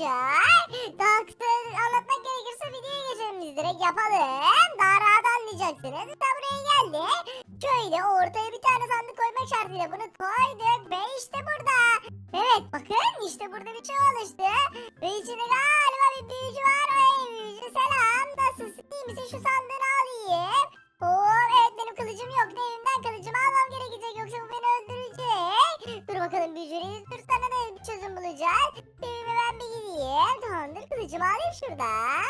olacak. Daha kısa anlatmak gerekirse videoya geçelim biz direkt yapalım. Daha rahat anlayacaksınız. Daha buraya geldi. Şöyle ortaya bir tane sandık koymak şartıyla bunu koyduk ve işte burada. Evet bakın işte burada bir şey oluştu. Ve içinde galiba bir büyücü var. Ay büyücü selam. Nasılsın? İyi misin? Şu sandığını alayım. Oo evet benim kılıcım yok. Evimden kılıcımı almam gerekecek yoksa bu beni öldürecek. Dur bakalım büyücüreyiz. Dur sana da bir çözüm bulacağız. Evime gideyim. Tamamdır kılıcımı alayım şuradan.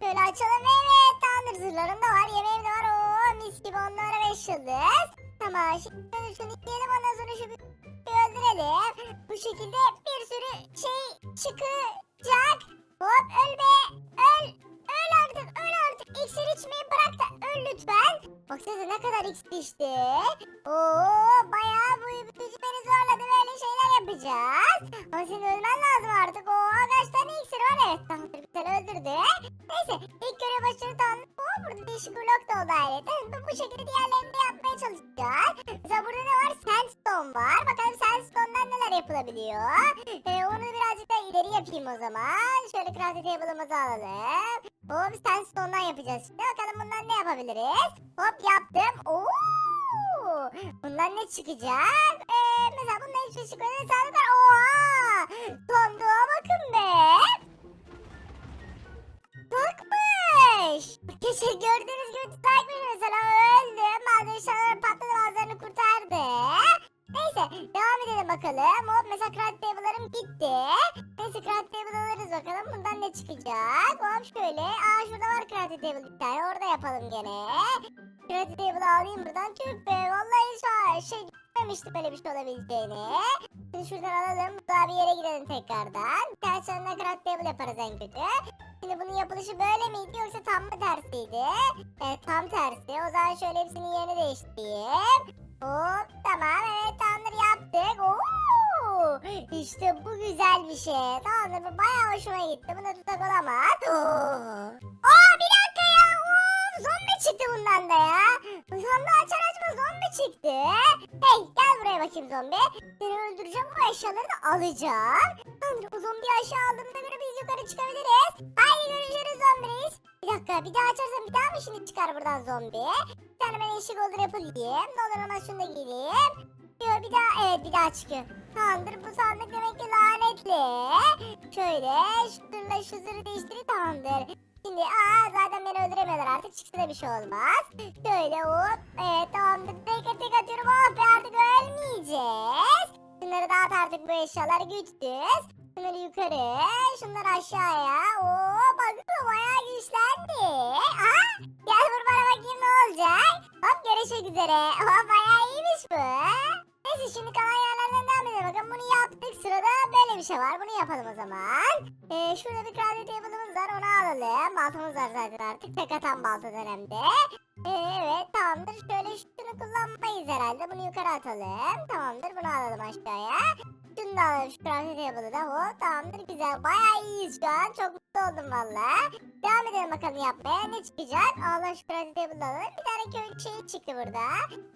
Böyle açalım evet tamamdır zırhlarım da var yemeğim de var. Oo mis gibi onlara beş yıldız. Tamam şimdi şunu yiyelim ondan sonra şu bir öldürelim. Bu şekilde bir sürü şey çıkacak. Hop öl be öl. Öl artık öl artık. İksir içmeyi bırak da öl lütfen. Baksanıza ne kadar iksir içti. Oo bayağı bu beni zorladı böyle şeyler yapacağız. Da oldu. Bu, bu şekilde diğerlerini de yapmaya çalışacağız. Mesela burada ne var? Sandstone var. Bakalım sandstone'dan neler yapılabiliyor. Ee, onu birazcık daha ileri yapayım o zaman. Şöyle crafting table'ımızı alalım. Hop sandstone'dan yapacağız şimdi. Bakalım bundan ne yapabiliriz? Hop yaptım. Oo! Bundan ne çıkacak? Ee, mesela bundan hiçbir şey çıkmadı. Sandıklar. Oha! Sandığa bakın be. Takmış. Keşke gördüğünüz gibi takmış mesela öldü. Bazı eşyaları patladı bazılarını kurtardı. Neyse devam edelim bakalım. Hop mesela craft table'larım gitti. Neyse craft table alırız bakalım. Bundan ne çıkacak? Hop şöyle. Aa şurada var craft table bir tane. Orada yapalım gene. Craft table alayım buradan. Tüh be. Vallahi hiç ha- şey düşünmemiştim böyle bir şey olabileceğini. Şimdi şuradan alalım. Daha bir yere gidelim tekrardan. Bir tane sonra craft table yaparız en kötü. Şimdi bunun yapılışı böyle miydi yoksa tam mı tersiydi? Evet tam tersi. O zaman şöyle hepsinin yerini değiştireyim. Hop tamam evet tamamdır yaptık. Oo, işte bu güzel bir şey. Tamamdır bu bayağı hoşuma gitti. Buna tutak olamaz. Oo. Aa bir dakika ya. Oo, zombi çıktı bundan da ya. Sandığı açar açmaz zombi çıktı. Hey bakayım zombi. Seni öldüreceğim bu eşyaları da alacağım. Tamamdır o zombiyi aşağı aldığımda göre biz yukarı çıkabiliriz. Haydi görüşürüz zombiyiz. Bir dakika bir daha açarsam bir daha mı şimdi çıkar buradan zombi? Bir tane ben eşik olur yapayım. Ne olur ama şunu da giyeyim. Diyor bir daha evet bir daha çıkıyor. Tamamdır bu sandık demek ki lanetli. Şöyle şununla şu zırhı değiştirip tamamdır. Şimdi aa zaten beni öldüremiyorlar artık çıksa da bir şey olmaz. Şöyle hop evet tamamdır tek tek atıyorum hop artık ölmeyeceğiz. Şunları dağıt artık bu eşyalar güçsüz. Şunları yukarı şunları aşağıya. Oo baksana bayağı güçlendi. Aha gel vur bana bakayım ne olacak. Hop görüşmek üzere. Hop bayağı iyiymiş bu. Neyse şimdi kalan yerlerden devam edelim. Bakın bunu yaptık. Sırada böyle bir şey var. Bunu yapalım o zaman. Ee, şurada bir crafting table'ımız var. Onu alalım. Baltamız var zaten artık. Tek atan balta dönemde. Ee, evet tamamdır. Şöyle şunu kullanmayız herhalde. Bunu yukarı atalım. Tamamdır. Bunu alalım aşağıya. Şunu da alalım. Şu crafting table'ı da. Hop tamamdır. Güzel. Bayağı iyiyiz şu an. Çok mutlu oldum valla. Devam edelim bakalım yapmaya. Ne çıkacak? Allah şu crafting table'ı alalım. Bir tane köy şeyi çıktı burada.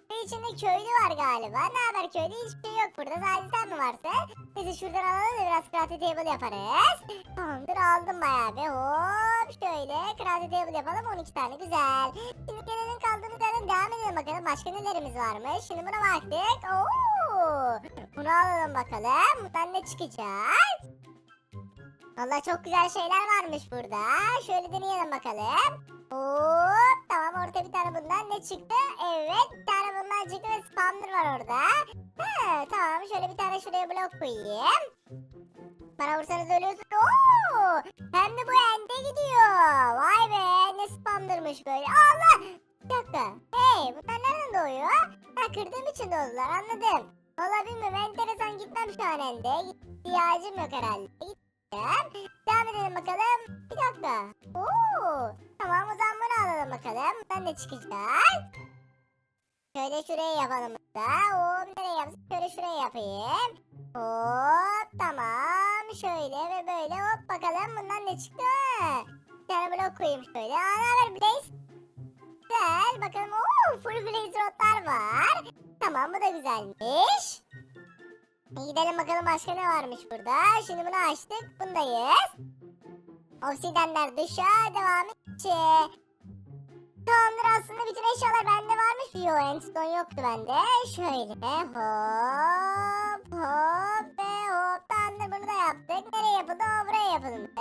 Ve içinde köylü var galiba. Ne haber köylü? Hiçbir şey yok burada. Sadece sen mi varsın? Neyse şuradan alalım da biraz crafting table yaparız. Tamamdır aldım bayağı bir. Hop şöyle crafting table yapalım 12 tane güzel. Şimdi devam edelim bakalım. Başka nelerimiz varmış? Şimdi buna baktık. Oo, bunu alalım bakalım. Buradan ne çıkacak? Valla çok güzel şeyler varmış burada. Şöyle deneyelim bakalım. Hop tamam orta bir tane bundan ne çıktı? Evet bir tane bundan çıktı ve spawner var orada. Ha, tamam şöyle bir tane şuraya blok koyayım. Bana vursanız ölüyorsun. Oo! Hem de bu ende gidiyor. Vay be ne spamdırmış böyle. Allah! Bir dakika. Hey bunlar nereden doğuyor? Ha kırdığım için doğdular anladım. Valla bilmiyorum enteresan gitmem şu an ende. İhtiyacım yok herhalde. Gittim. Devam edelim bakalım. Bir dakika. Oo! Tamam o zaman bunu alalım bakalım. Bundan ne çıkacak? Şöyle şuraya yapalım da. Hop nereye yapsın? Şöyle şuraya yapayım. Hop tamam. Şöyle ve böyle hop bakalım bundan ne çıktı? Bir tane blok koyayım şöyle. Aa ne haber Blaze? Güzel. Bakalım. Oo full Blaze rotlar var. Tamam bu da güzelmiş. Gidelim bakalım başka ne varmış burada. Şimdi bunu açtık. Bundayız. Oksidenler dışa devam içe. Tamamdır aslında bütün eşyalar bende varmış. Yo endstone yoktu bende. Şöyle hop hop ve hop. Tamamdır bunu da yaptık. Nereye yapıldı? O buraya yapılmış.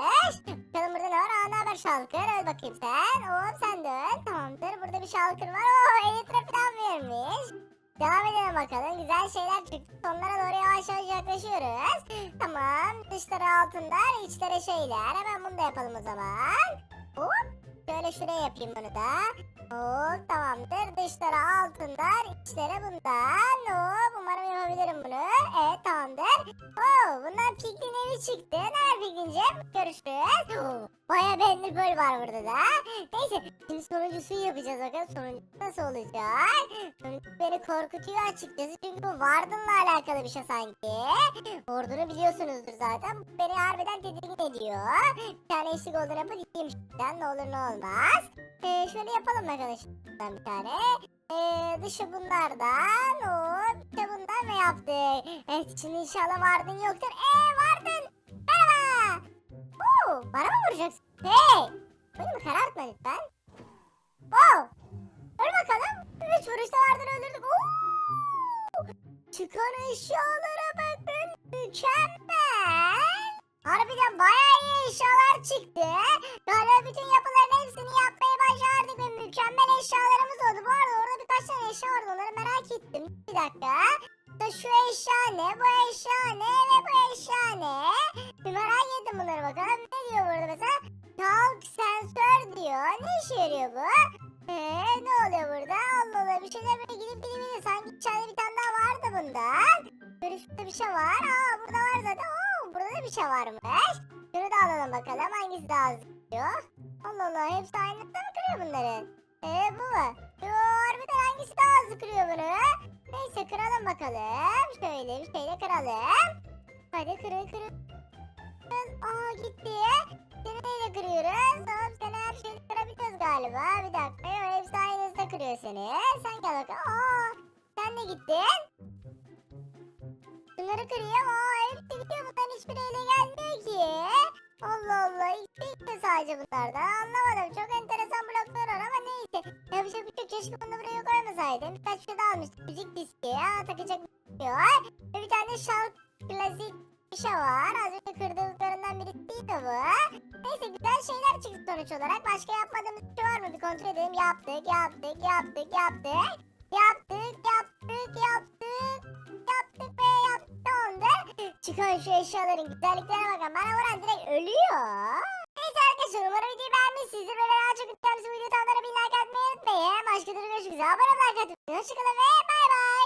Bakalım burada ne var? Aa ne haber şalkır? Öl bakayım sen. Hop sen de. Tamamdır. Burada bir şalkır var. Oo elitre falan vermiş. Devam edelim bakalım. Güzel şeyler çıktı. Sonlara doğru yavaş yavaş yaklaşıyoruz. Tamam. Dışları altınlar, içleri şeyler. Hemen bunu da yapalım o zaman. Hop. Şöyle şuraya yapayım bunu da. Hop tamamdır. Dışları altınlar, içleri bundan. Hop umarım yapabilirim bunu. Evet. Oo Çıktı. Nerede Pikmin'cim? Görüşürüz. Oo, Bayağı bir Enderpearl var burada da. Neyse şimdi sonuncusuyu yapacağız bakalım. Sonuncusu nasıl olacak? Sonuncusu beni korkutuyor açıkçası. Çünkü bu Warden'la alakalı bir şey sanki. Ordunu biliyorsunuzdur zaten. Bu Beni harbiden tedirgin ediyor. Bir tane eşlik olduğunu yapıp gideyim şimdiden. Ne olur ne olmaz. Ee, şöyle yapalım şuradan bir tane. Ee, dışı bunlardan. Hop işte bundan ve yaptık. Evet şimdi inşallah Warden yoktur. Eee Warden. Merhaba. Oo, bana mı vuracaksın? Hey. Beni mi karartma lütfen. Oo. Dur bakalım. Üç vuruşta Warden öldürdük. Oo. Çıkan eşyalara bakın. Mükemmel. Harbiden bayağı iyi dakika. İşte şu eşya ne, bu eşya ne ve bu eşya ne? Bir merak ettim bunları bakalım. Ne diyor burada mesela? Talk sensör diyor. Ne işe yarıyor bu? Eee ne oluyor burada? Allah Allah bir şeyler böyle gidip gidebilir. Sanki içeride bir tane daha vardı bundan. Böyle şurada bir şey var. Aa burada var zaten. Oo burada da bir şey varmış. Şunu da alalım bakalım. Hangisi daha hızlı kırıyor? Allah Allah hepsi aynı mı kırıyor bunların? Eee bu mu? Yo harbiden hangisi daha hızlı kırıyor bunu? Neyse kıralım bakalım. Şöyle bir şeyle kıralım. Hadi kırın kırın. Aa gitti. Seni neyle kırıyoruz? Tamam seni her şeyi kırabiliyoruz galiba. Bir dakika. Yo, hepsi aynı hızda kırıyor seni. Sen gel bakalım. Aa sen de gittin. Bunları kırıyor. Aa hepsi gidiyor. Bunların hiçbiri ele gelmiyor ki. Allah Allah. İşte sadece bunlardan. Anlamadım. Çok enteresan bloklar var ama neyse. Yapacak bir şey. Keşke bunu buraya koymasaydım. Birkaç şey daha almıştım. Müzik diski. Aa takacak bir şey var. Ve bir tane şark klasik bir şey var. Az önce kırdıklarından birisi değil de bu. Neyse güzel şeyler çıktı sonuç olarak. Başka yapmadığımız şey var mı? Bir kontrol edelim. Yaptık, yaptık, yaptık, yaptık. Yaptık, yaptık, Çıkan şu eşyaların güzelliklerine bakın. Bana vuran direkt ölüyor. Neyse arkadaşlar umarım videoyu beğenmişsinizdir. Böyle daha çok videolarımızı video tanıları bir like atmayı unutmayın. Başka türlü görüşmek üzere. Abone olmayı like atmayı. Hoşçakalın ve bay bay.